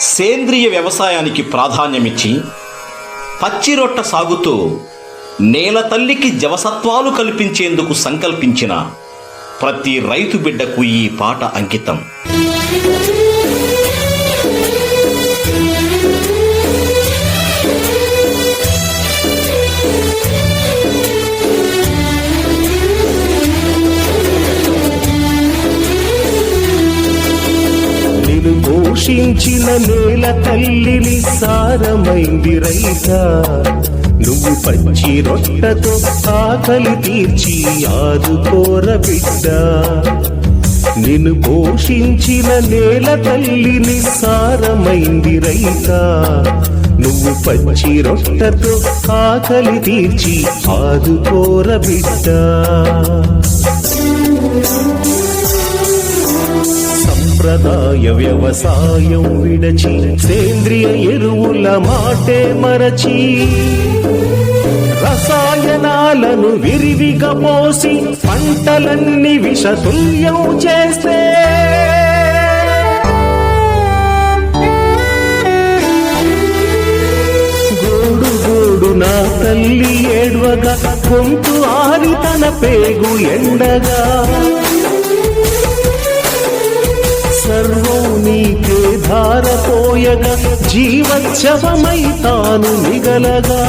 సేంద్రియ వ్యవసాయానికి ప్రాధాన్యమిచ్చి పచ్చిరొట్ట సాగుతూ నేల తల్లికి జవసత్వాలు కల్పించేందుకు సంకల్పించిన ప్రతి రైతు బిడ్డకు ఈ పాట అంకితం. పోషించిన నేల తల్లిని సారమైంది రైత. నువ్వు పచ్చి రొట్టతో ఆకలి తీర్చి ఆదుకోర బిడ్డ. నిన్ను పోషించిన నేల తల్లిని సారమైంది రైత. నువ్వు పచ్చి రొట్టతో ఆకలి తీర్చి ఆదుకోర బిడ్డ. సంప్రదాయ వ్యవసాయం విడచి సేంద్రియ ఎరువుల మాటే మరచి రసాయనాలను విరివిగా పోసి పంటలన్నీ విషతుల్యం చేస్తే. గోడు గోడు నా తల్లి ఏడ్వగా గొంతు ఆరి తన పేగు ఎండగా. పారపోయగా జీవోత్సవమై తాను మిగలగా.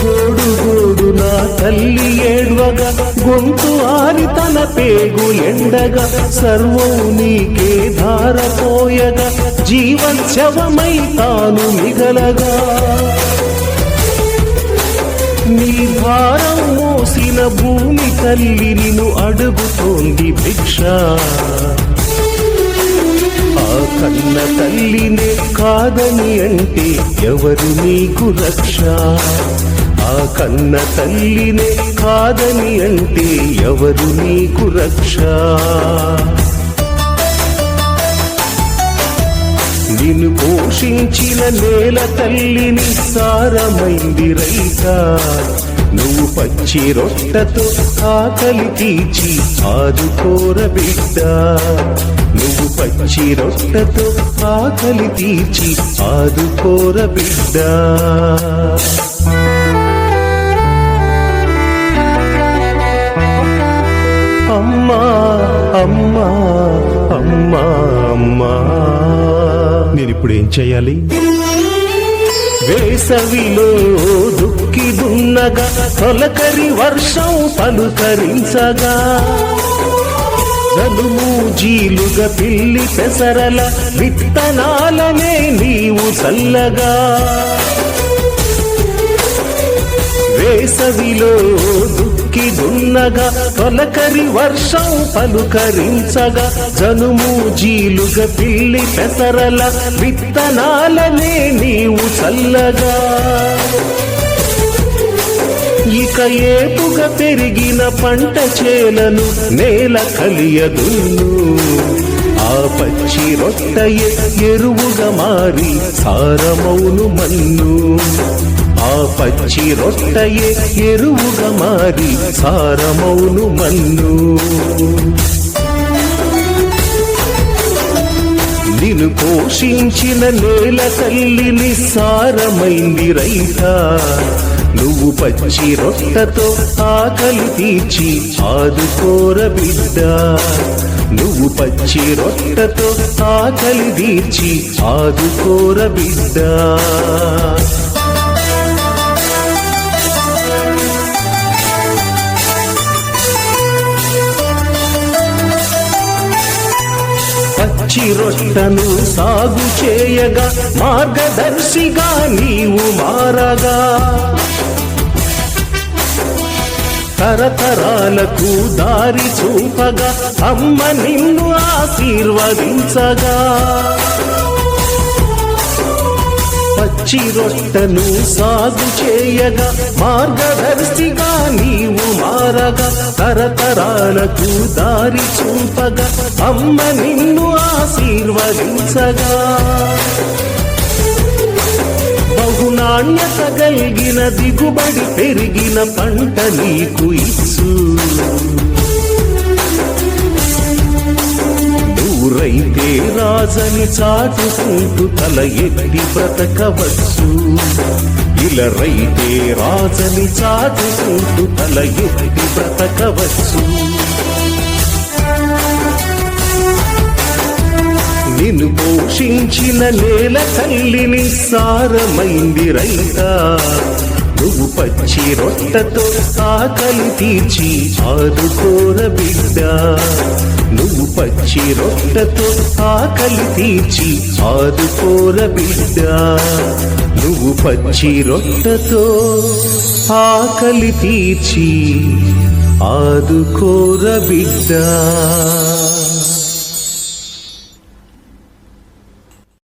గోడు గోడు నా తల్లి ఏడ్వగా గొంతు ఆరి తన పేగు ఎండగా సర్వం నీకే ధారపోయగా జీవోత్సవమై తాను మిగలగా. నీ భారం మోసిన భూమి తల్లి నిన్ను అడుగుతోంది భిక్ష. కన్న తల్లినే కాదని అంటే ఎవరు నీకు రక్ష? ఆ కన్న తల్లినే కాదని అంటే ఎవరు నీకు రక్ష? నిన్ను పోషించిన నేల తల్లిని సారమైంది రైత. నువ్వు పచ్చి రొట్టతో ఆకలి తీచి ఆదుకోర బిడ్డ. నువ్వు పచ్చి రొట్టతో ఆకలి తీర్చి ఆదుకోర బిడ్డ. అమ్మా అమ్మా అమ్మా అమ్మా. నేను ఇప్పుడు ఏం చేయాలి వేసవిలో దుక్కి దున్నగా తొలకరి వర్షం పలుకరించగా. జలుము పిల్లి పెసరల విత్తనాలనే నీవు చల్లగా. వేసవిలో దుక్కి దున్నగా తొలకరి వర్షం పలుకరించగా జనుము పిల్లి పెసరల విత్తనాలనే నీవు చల్లగా. ఇక ఏపుగా పెరిగిన పంట చేలను నేల కలియదు ఆ పచ్చి రొట్టయే ఎరువుగా మారి సారమౌను మన్ను. ఆ పచ్చి రొట్టయే ఎరువుగా మారి సారమౌను మన్ను. నిన్ను పోషించిన నేల తల్లిని సారమైంది రైత. నువ్వు పచ్చి రొట్టతో ఆకలి తీర్చి ఆదుకోర బిడ్డ. నువ్వు పచ్చి రొట్టతో ఆకలి తీర్చి ఆదుకోర బిడ్డ. పచ్చి రొట్టను సాగు చేయగా మార్గదర్శిగా నీవు మారగా. తరతరాలకు దారి చూపగా అమ్మ నిన్ను ఆశీర్వదించగా. చిరొట్టను సాగు చేయగా మార్గదర్శిగా నీవు మారగా తరతరాలకు దారి చూపగా అమ్మ నిన్ను ఆశీర్వదించగా. బహునాణ్యత కలిగిన దిగుబడి పెరిగిన పంట నీకు ఇచ్చు. నువ్వు రైతే రాజని చాటుకుంటూ తల ఎత్తి బ్రతకవచ్చు. ఇలా రైతే రాజని చాటుకుంటూ తల ఎత్తి బ్రతకవచ్చు. నిన్ను పోషించిన నేల తల్లిని సారమైంది రైతా. నువ్వు పచ్చి రొట్టతో ఆకలి తీర్చి ఆదుకోర బిడ్డ. నువ్వు పచ్చి రొట్టతో ఆకలి తీర్చి ఆదుకోర బిడ్డ. నువ్వు పచ్చి రొట్టతో ఆకలి తీర్చి ఆదుకోర బిడ్డ.